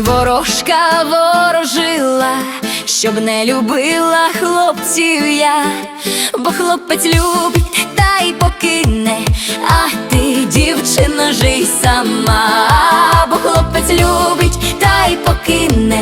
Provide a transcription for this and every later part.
ворожка ворожила, щоб не любила хлопців я, бо хлопець любить та й покине, а ти, дівчина, жий сама, бо хлопець любить та й покине.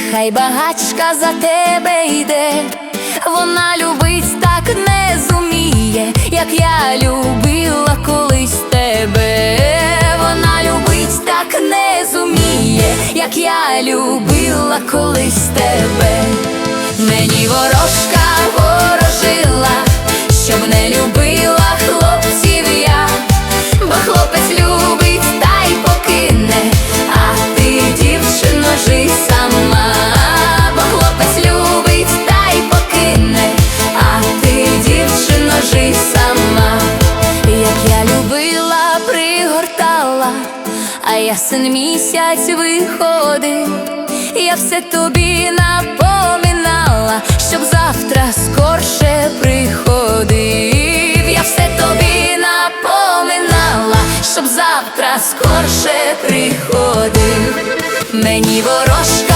Нехай багачка за тебе йде, вона любить так не зуміє, як я любила колись тебе, вона любить так не зуміє, як я любила колись тебе. Мені ворожка ясен місяць виходив, я все тобі напоминала, щоб завтра скорше приходив, я все тобі напоминала, щоб завтра скорше приходив. Мені ворожка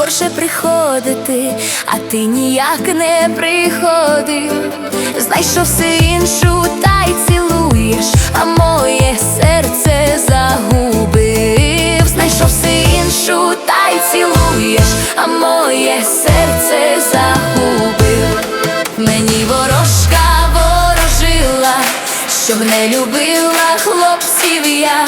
скорше приходити, а ти ніяк не приходив, знайшов все іншу та й цілуєш, а моє серце загубив, знайшов все іншу та й цілуєш, а моє серце загубив. Мені ворожка ворожила, щоб не любила хлопців я,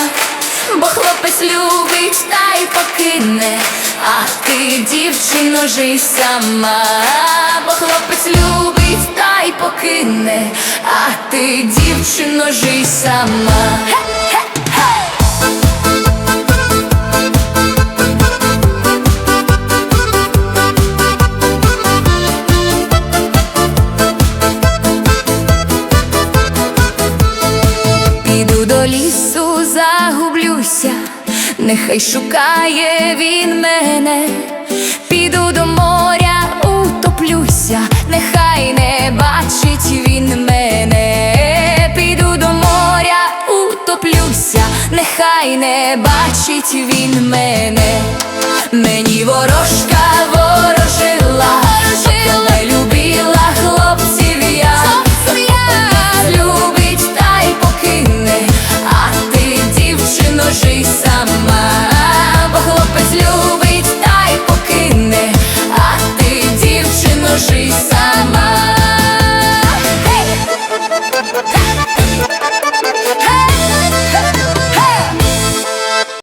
бо хлопець любить та й покине, а ти, дівчино, жий сама, бо хлопець любить та й покине, а ти, дівчино, жий сама. нехай шукає він мене, піду до моря, утоплюся, нехай не бачить він мене, піду до моря, утоплюся, нехай не бачить він мене, мені ворожка.